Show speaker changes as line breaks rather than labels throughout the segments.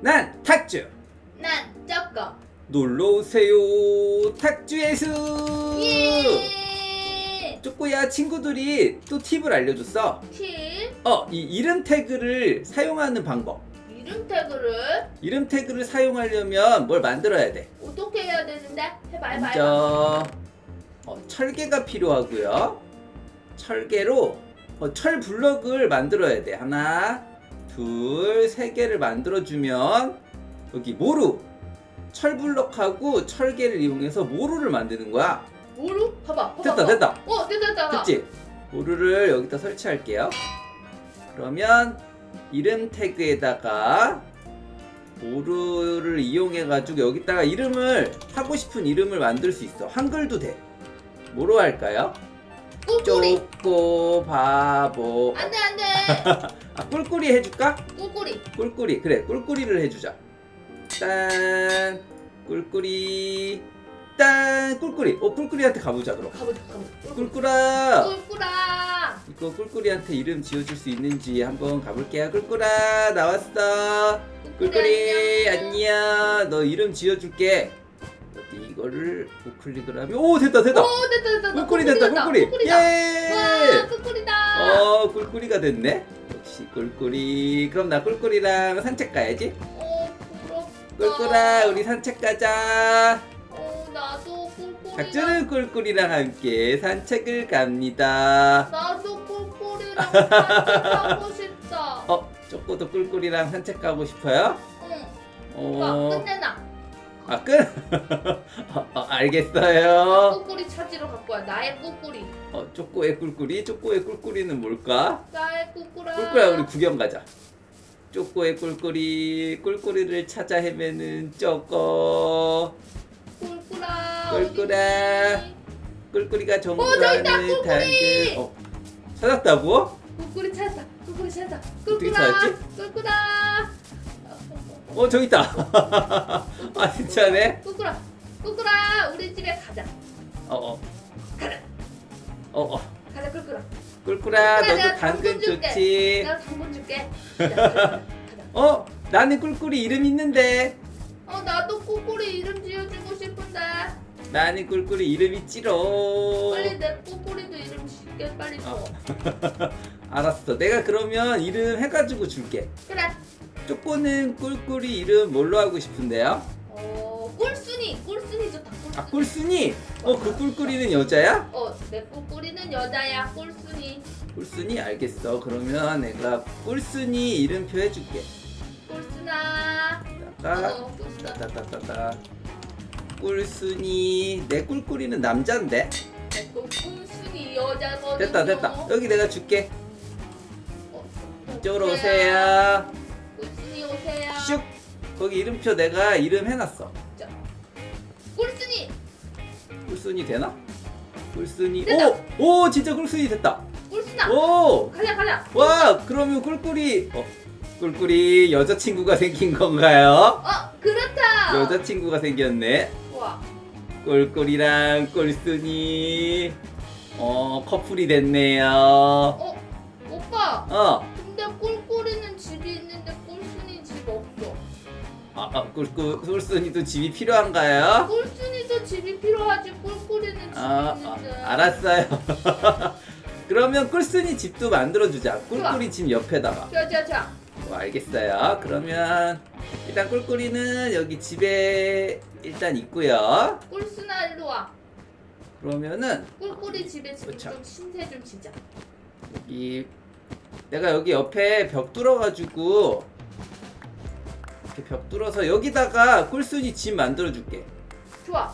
난 탁주
난 쪼꼬.
놀러오세요 탁주예수
예.
쪼꼬야 친구들이 또 팁을 알려줬어
팁.
어이 이름 태그를 사용하는 방법
이름 태그를
이름 태그를 사용하려면 뭘 만들어야 돼
어떻게 해야 되는데? 해봐 해봐 해봐.
먼저 어, 철개가 필요하고요 철개로 어, 철 블럭을 만들어야 돼 하나 둘 세 개를 만들어주면 여기 모루 철 블럭하고 철개를 이용해서 모루를 만드는 거야
뭐로? 봐봐. 봐봐.
됐다
봐봐.
됐다
어 됐다 됐다.
됐지? 모루를 여기다 설치할게요 그러면 이름 태그에다가 모루를 이용해 가지고 여기다가 이름을 하고 싶은 이름을 만들 수 있어 한글도 돼 뭐로 할까요?
꿀꿀이.
쪼꼬 바보
안돼 안돼.
아 꿀꿀이 해줄까?
꿀꿀이.
꿀꿀이. 그래 꿀꿀이를 해주자. 딴 꿀꿀이. 딴 꿀꿀이. 어 꿀꿀이한테 가보자 그럼.
가보자 가보자.
꿀꿀아.
꿀꿀아.
이거 꿀꿀이한테 이름 지어줄 수 있는지 한번 가볼게요. 꿀꿀아 나왔어. 꿀꿀이 안녕. 너 이름 지어줄게. 어디 이거를 우클릭을 하면 오 됐다 됐다.
오 됐다 됐다.
꿀꿀이 됐다 꿀꿀이
꿀꿀이다.
와예
꿀꿀이다.
어 꿀꿀이가 됐네 역시 꿀꿀이 그럼 나 꿀꿀이랑 산책 가야지
어 부럽다.
꿀꿀아 우리 산책 가자
어 나도 꿀꿀이.
작주는 꿀꿀이랑 함께 산책을 갑니다
나도 꿀꿀이랑 산책하고 싶다.
어 쪼꼬도 꿀꿀이랑 산책 가고 싶어요?
응. 와
어,
끝내나.
아 끝? 어, 어, 알겠어요
꿀꿀이 찾으러 갈 거야. 나의 꿀꿀이.
어 쪼꼬의 꿀꿀이 쪼꼬의 꿀꿀이는 뭘까?
나의 꿀꿀아.
꿀꿀아 우리 구경 가자 쪼꼬의 꿀꿀이 꿀꿀이를 찾아 헤매는 쪼꼬
꿀꿀아.
꿀꿀아. 꿀꿀이가
어, 저기
정부하는
있다, 꿀꿀이!
당근 어 찾았다고?
꿀꿀이 찾았다. 꿀꿀이 찾았다.
어떻게. 찾았지?
꿀꿀아.
어 저기 있다 아 진짜네
꿀꿀아. 꿀꿀아. 우리 집에 가자.
어어
가자.
어어
가자 꿀꿀아.
꿀꿀아 너도
내가
당근. 좋지
내가 당근 줄게. 가자. 가자. 가자.
어 나는 꿀꿀이 이름 있는데
어 나도 꿀꿀이 이름 지어주고 싶은데.
나는 꿀꿀이 이름 있지로
빨리 내 꿀꿀이도 이름 짓게 빨리 줘.
어. 알았어 내가 그러면 이름 해가지고 줄게
그래.
쪼꼬는 꿀꿀이 이름 뭘로 하고 싶은데요?
어 꿀순이. 꿀순이 좋다. 꿀순이.
아 꿀순이? 어 그 꿀꿀이는 여자야?
어, 내 꿀꿀이는 여자야, 꿀순이.
꿀순이 알겠어 그러면 내가 꿀순이 이름표 해줄게
꿀순아. 어, 꿀순아.
따따따따따 꿀순이 내 꿀꿀이는 남잔데
내 꿀순이 여자거든요.
됐다 됐다 여기 내가 줄게
어,
이쪽으로
오세요.
거기 이름표 내가 이름 해놨어
자, 꿀순이.
꿀순이 되나? 꿀순이
됐다.
오! 오 진짜 꿀순이 됐다
꿀순아.
오!
가자, 가자.
와 그러면 꿀꿀이 어 꿀꿀이 여자친구가 생긴 건가요?
어, 그렇다.
여자친구가 생겼네
와,
꿀꿀이랑 꿀순이 어 커플이 됐네요
어, 오빠.
어
근데 꿀
아, 아 꿀꿀 꿀순이도 집이 필요한가요?
꿀순이도 집이 필요하지. 꿀꿀이는 집이
아,
있는데.
아 알았어요 그러면 꿀순이 집도 만들어주자 꿀꿀이 집 옆에다가
자, 자, 자.
어, 알겠어요. 그러면 일단 꿀꿀이는 여기 집에 일단 있고요.
꿀순아 일로 와.
그러면은
꿀꿀이 집에 지금
그쵸.
좀 신세 좀 지자.
여기 내가 여기 옆에 벽 뚫어가지고 이렇게 벽 뚫어서 여기다가 꿀순이 집 만들어줄게.
좋아.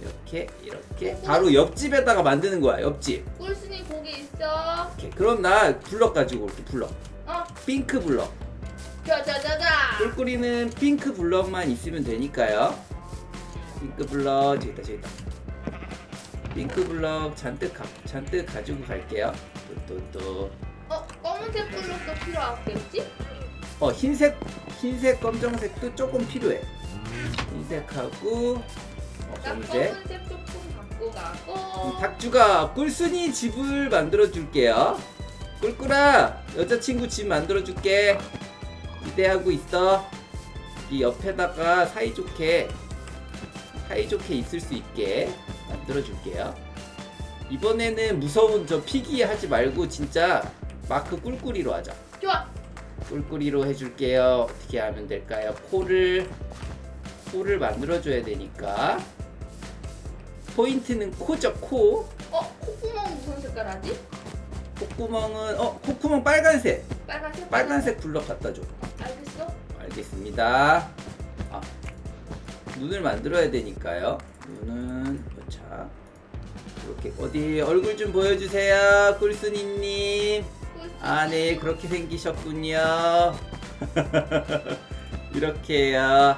이렇게 이렇게 바로 옆집에다가 만드는 거야. 옆집.
꿀순이 거기 있어.
이렇게. 그럼 나 블럭 가지고 올게. 블럭.
어,
핑크 블럭.
자자자자.
꿀꿀이는 핑크 블럭만 있으면 되니까요. 핑크 블럭 저기 있다 저기 있다. 핑크 블럭 잔뜩 가, 잔뜩 가지고 갈게요. 또 또 또.
어, 검은색 블록도 필요하겠지?
어 흰색 흰색 검정색도 조금 필요해. 흰색하고 어,
나
검은색.
검은색 조금 갖고 가고.
음, 닭주가 꿀순이 집을 만들어 줄게요. 꿀꿀아 여자친구 집 만들어 줄게. 기대하고 있어. 이 옆에다가 사이좋게 사이좋게 있을 수 있게 만들어 줄게요. 이번에는 무서운 저 피기 하지 말고 진짜 마크 꿀꿀이로 하자.
좋아.
꿀꿀이로 해줄게요. 어떻게 하면 될까요? 코를 코를 만들어줘야 되니까 포인트는 코죠 코.
어 콧구멍 무슨 색깔 하지?
콧구멍은 어 콧구멍 빨간색
빨간색.
빨간색 블럭 갖다 줘.
알겠어?
알겠습니다. 아 눈을 만들어야 되니까요. 눈은 자 이렇게 어디 얼굴 좀 보여주세요, 꿀순이님. 아, 네, 그렇게 생기셨군요. 이렇게요.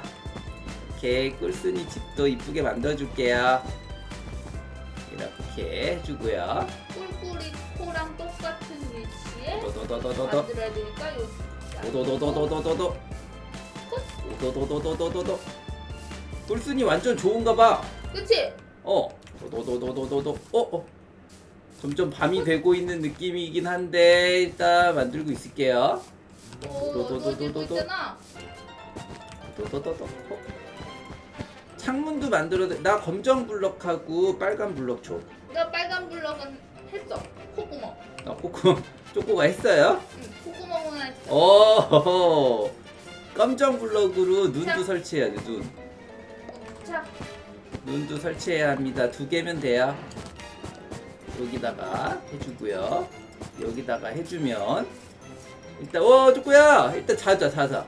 이렇게 꿀순이 집도 이쁘게 만들어줄게요. 이렇게 해주고요.
꿀꿀이 코랑 똑같은 위치에
도도도도도도.
만들어야 되니까 요.
오도도도도도도도. 오도도도도도도도. 꿀순이 완전 좋은가 봐.
그치?
어. 도도도도도도도. 어, 어. 점점 밤이 되고 있는 느낌이긴 한데 일단 만들고 있을게요.
오,
도도도도도도. 도도도도. 어. 창문도 만들어. 나 검정 블럭하고 빨간 블럭 줘.
나 빨간 블럭은 했어. 콧구멍.
나 코코 쪼꼬가 했어요.
응, 콧구멍은 했어.
오. 검정 블럭으로 눈도
자.
설치해야 돼. 눈.
자,
눈도 설치해야 합니다. 두 개면 돼요. 여기다가 해주고요. 여기다가 해주면 일단 어 쪼꼬야 일단 자자 자자.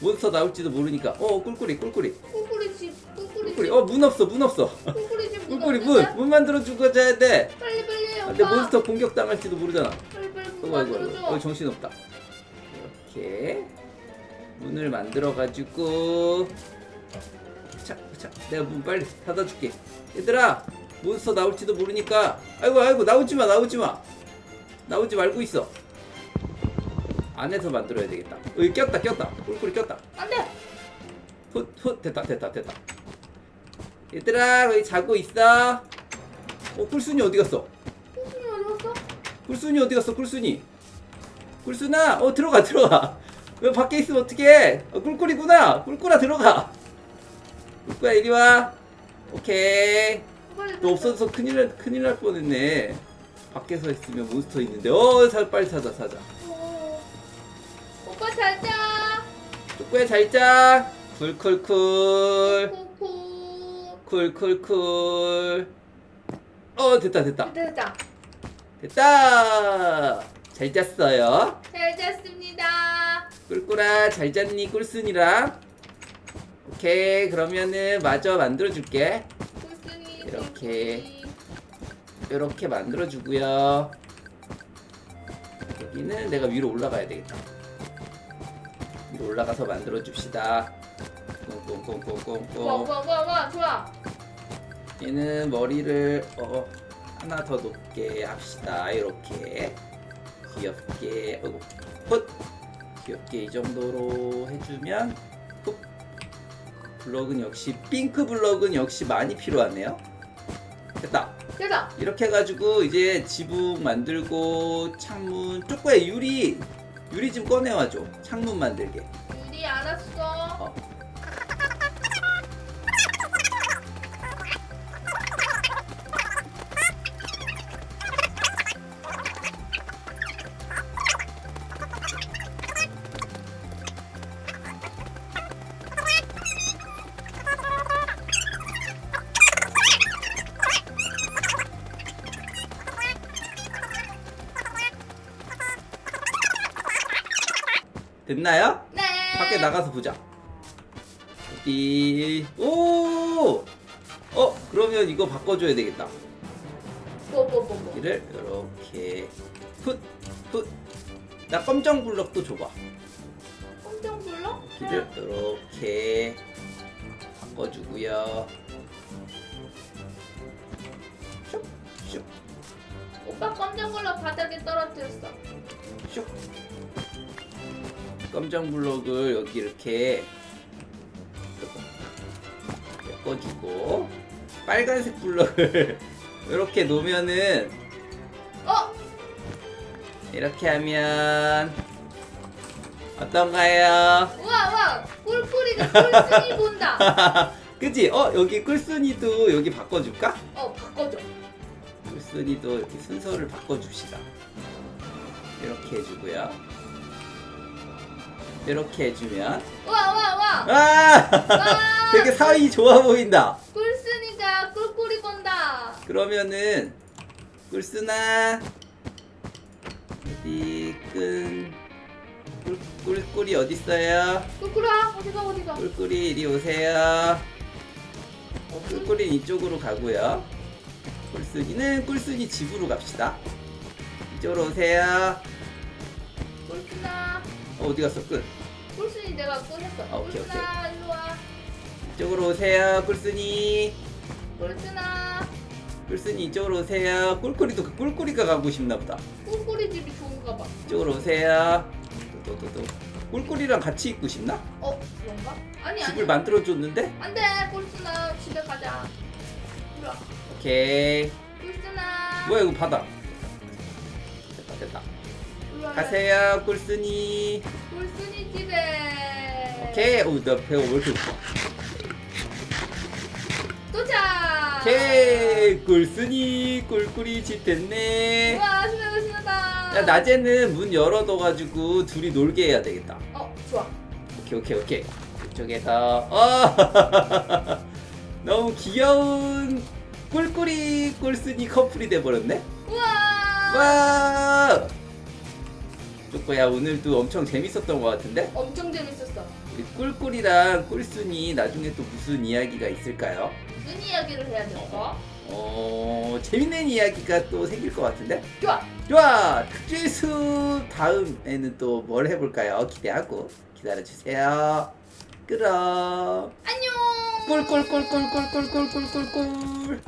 몬스터 나올지도 모르니까 어 꿀꿀이 꿀꿀이
꿀꿀이 집, 꿀꿀이
꿀꿀이
집,
어 문 없어 문 없어
꿀꿀이 집
꿀꿀이
문?
문문 만들어 주고 자야 돼.
빨리 빨리 오빠.
근데 몬스터 공격 당할지도 모르잖아.
빨리 빨리 문 만들어줘.
어, 정신 없다. 이렇게 문을 만들어 가지고 자, 자, 내가 문 빨리 닫아줄게. 얘들아, 몬스터 나올지도 모르니까. 아이고 아이고 나오지 마 나오지 마. 나오지 말고 있어. 안에서 만들어야 되겠다. 여기 꼈다 꼈다. 꿀꿀이 꼈다.
안돼.
훗훗 됐다 됐다 됐다. 얘들아 여기 자고 있어. 어 꿀순이 어디 갔어?
꿀꿀이 어디 갔어?
꿀순이 어디 갔어? 꿀순이. 꿀순아, 어 들어가 들어가. 왜 밖에 있으면 어떡해? 어, 꿀꿀이구나. 꿀꿀아 들어가. 꿀꿀아 이리 와. 오케이. 너 없어서 큰일 날 큰일 날 뻔했네. 밖에서 있으면 몬스터 있는데. 어, 사, 빨리 사자 사자.
오. 오빠 잘 자.
꿀꿀아 잘 자. 쿨쿨쿨. 쿨쿨쿨. 어 됐다 됐다
됐다.
됐다. 잘 잤어요.
잘 잤습니다.
꿀꿀아 잘 잤니 꿀순이랑 오케이 그러면은 마저 만들어 줄게
꿀순 이.
이렇게. 이렇게 만들어 주고요. 여기는 내가 위로 올라가야 되겠다. 위로 올라가서 만들어 줍시다. 꽁꽁꽁꽁꽁꽁.
와와와와 좋아.
얘는 머리를 어, 하나 더 높게 합시다. 이렇게. 귀엽게. 어이구 훗. 귀엽게 이 정도로 해주면 훗 블럭은 역시 핑크 블럭은 역시 많이 필요하네요 됐다
됐다.
이렇게 해가지고 이제 지붕 만들고 창문 쪼꼬에 유리 유리 좀 꺼내와줘 창문 만들게
유리 알았어.
어. 됐나요?
네.
밖에 나가서 보자. 어디? 오! 어, 그러면 이거 바꿔줘야 되겠다.
뭐뭐뭐뭐.
여기를 이렇게 훗, 훗. 나 검정 블럭도 줘봐.
엄청 불러?
길을 이렇게 바꿔주고요. 슉, 슉,
오빠 검정 블럭 바닥에 떨어뜨렸어.
슉. 검정 블럭을 여기 이렇게 엮어주고 빨간색 블럭을 이렇게 놓으면은
어?
이렇게 하면 어떤가요?
우와 우와 꿀꿀이 꿀순이 본다.
그지? 어 여기 꿀순이도 여기 바꿔줄까?
어 바꿔줘.
꿀순이도 이렇게 순서를 바꿔줍시다. 이렇게 해주고요. 이렇게 해주면
와와 와.
아
와.
되게 사이 좋아 보인다.
꿀순이가 꿀꿀이 본다.
그러면은 꿀순아 어디 끈 꿀, 꿀꿀이 어디 있어요?
꿀꿀아 어디가 어디가.
꿀꿀이 이리 오세요. 꿀꿀이 이쪽으로 가고요. 꿀순이는 꿀순이 집으로 갑시다. 이쪽으로 오세요.
꿀순아.
어, 어디 갔어 꿀?
꿀순이 내가 꺼냈어.
아, 오케이,
꿀순아 일로 와.
이쪽으로 오세요 꿀순이.
꿀순아.
꿀순이 이쪽으로 오세요. 꿀꿀이도 그 꿀꿀이가 가고 싶나 보다.
꿀꿀이 집이 좋은가 봐.
이쪽으로 오세요. 또또 또. 꿀꿀이랑 같이 있고 싶나?
어 그런가? 아니 아니.
집을 만들어 줬는데?
안돼 꿀순아 집에 가자. 일로 와.
오케이.
꿀순아.
뭐야 이거 바다. 됐다 됐다. 가세요 꿀순이.
꿀순이 집에.
오케이. 오나 배가 왜 이렇게 고파?
도착.
오케이. 꿀순이 꿀꿀이 집 됐네.
우와 신나다 신나다.
야 낮에는 문 열어둬가지고 둘이 놀게 해야 되겠다.
어 좋아.
오케이 오케이 오케이. 이쪽에서 어 너무 귀여운 꿀꿀이 꿀순이 커플이 돼버렸네.
우와.
와. 쪼꼬야 오늘도 엄청 재밌었던 것 같은데
엄청 재밌었어.
우리 꿀꿀이랑 꿀순이 나중에 또 무슨 이야기가 있을까요?
무슨 이야기를 해야 될까?
어 재밌는 이야기가 또 생길 것 같은데
좋아.
좋아 특주수 다음에는 또 뭘 해볼까요? 기대하고 기다려주세요. 그럼
안녕.
꿀꿀꿀꿀꿀꿀꿀꿀꿀꿀